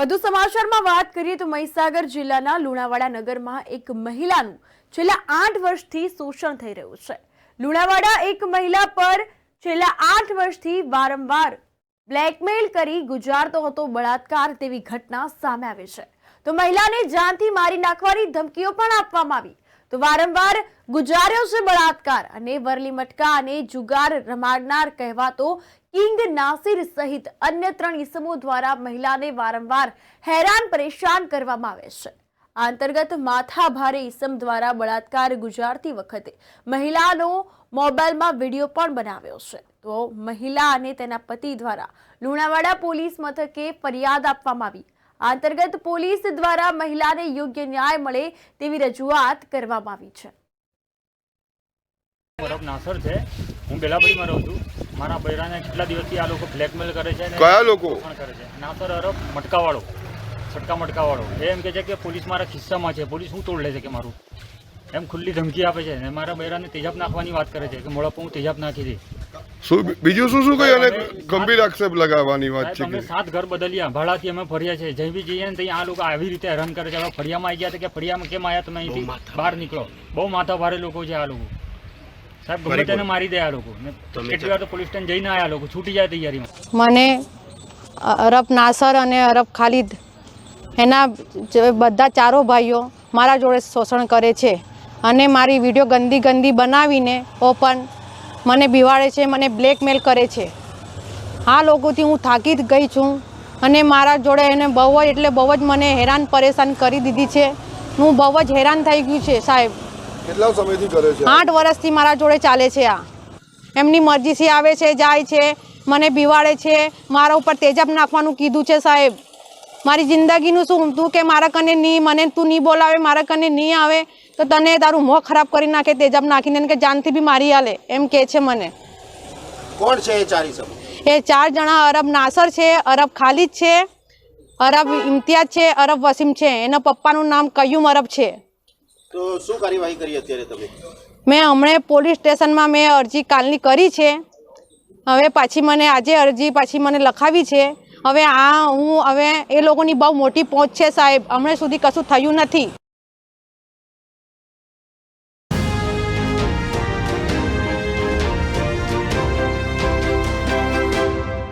વધુ સમાચારમાં વાત કરીએ તો મહીસાગર જિલ્લાના લુણાવાડા નગરમાં એક મહિલાનું છેલ્લા આઠ વર્ષથી શોષણ થઈ રહ્યું છે. લુણાવાડા એક મહિલા પર છેલ્લા આઠ વર્ષથી વારંવાર બ્લેકમેલ કરી ગુજારતો હતો બળાત્કાર તેવી ઘટના સામે આવી છે. તો મહિલાને જાનથી મારી નાખવાની ધમકીઓ પણ આપવામાં આવી. તો વારંવાર ગુજાર્યો છે બળાત્કાર અને વરલી મટકા અને જુગાર રમાડનાર કહેવાતો કિંગ નાસિર સહિત અન્ય ત્રણ ઇસમો દ્વારા મહિલાને વારંવાર હેરાન પરેશાન કરવામાં આવે છે. આ અંતર્ગત માથા ભારે ઇસમ દ્વારા બળાત્કાર ગુજારતી વખતે મહિલાનો મોબાઈલમાં વીડિયો પણ બનાવ્યો છે. તો મહિલા અને તેના પતિ દ્વારા લુણાવાડા પોલીસ મથકે ફરિયાદ આપવામાં આવી. આ અંતર્ગત પોલીસ દ્વારા મહિલાને યોગ્ય ન્યાય મળે તેવી રજૂઆત કરવામાં આવી છે. મારો નાસર છે. હું બેલાપડીમાં રહું છું. મારા બૈરાને કેટલા દિવસથી આ લોકો બ્લેકમેલ કરે છે કયા લોકો? કરે છે. નાસર અરબ મટકાવાળો. છટકા મટકાવાળો એ એમ કે છે કે પોલીસ મારા ખિસ્સામાં છે. પોલીસ હું તોડ લે છે કે મારું? એમ ખુલ્લી ધમકી આપે છે. અને મારા બૈરાને તેજાબ નાખવાની વાત કરે છે કે મોડા હું તેજાબ નાખી દે શું બીજું શું શું કઈ અને ગંભીર આક્ષેપ લગાવવાની વાત છે અમે સાત ઘર બદલ્યા ભાડાથી અમે ફર્યા છે જઈ બી જઈએ ને ત્યાં આ લોકો આવી રીતે હેરાન કરે છે. હવે ફળિયામાં આવી ગયા હતા કે ફળિયામાં કેમ આવ્યા તમે અહીંથી? બહાર નીકળો. બહુ માથા ભારે લોકો છે આ લોકો. સાહેબ ગમે તેને મારી દે આ લોકો. ને કેટલી વાર તો પોલીસ સ્ટેશન જઈને આવ્યા લોકો. છૂટી જાય તૈયારીમાં. મને અરબ નાસર અને અરબ ખાલિદ એના બધા ચારો ભાઈઓ મારા જોડે શોષણ કરે છે. અને મારી વીડિયો ગંદી ગંદી બનાવીને ઓપન મને બિવાડે છે મને બ્લેકમેલ કરે છે. આ લોકોથી હું થાકી જ ગઈ છું અને મારા જોડે એને બહુ જ એટલે બહુ જ મને હેરાન પરેશાન કરી દીધી છે. હું બહુ જ હેરાન થઈ ગયું છે સાહેબ. કેટલા સમયથી કરે છે આઠ વર્ષથી મારા જોડે ચાલે છે આ. એમની મરજીથી આવે છે જાય છે મને બિવાડે છે. મારા ઉપર તેજાબ નાખવાનું કીધું છે સાહેબ. મારી જિંદગીનું શું તું કે મારા કને નહીં મને તું નહીં બોલાવે મારા કને નહીં આવે? તો તને તારું મોં ખરાબ કરી નાખે તેજાબ નાખીને કે જાનથી બી મારી આલે. એમ કહે છે મને. કોણ છે એ ચારી સમૂહ એ ચાર જણા અરબ નાસર છે અરબ ખાલિદ છે અરબ ઇમ્તિયાઝ છે અરબ વસીમ છે. એના પપ્પાનું નામ કયુમ અરબ છે. તો શું કાર્યવાહી કરી અત્યારે તમે? મેં હમણાં પોલીસ સ્ટેશનમાં મેં અરજી કાલની કરી છે. હવે પાછી મને આજે અરજી પાછી મને લખાવી છે. હવે આ હું હવે એ લોકોની બહુ મોટી પહોંચ છે સાહેબ. હમણાં સુધી કશું થયું નથી.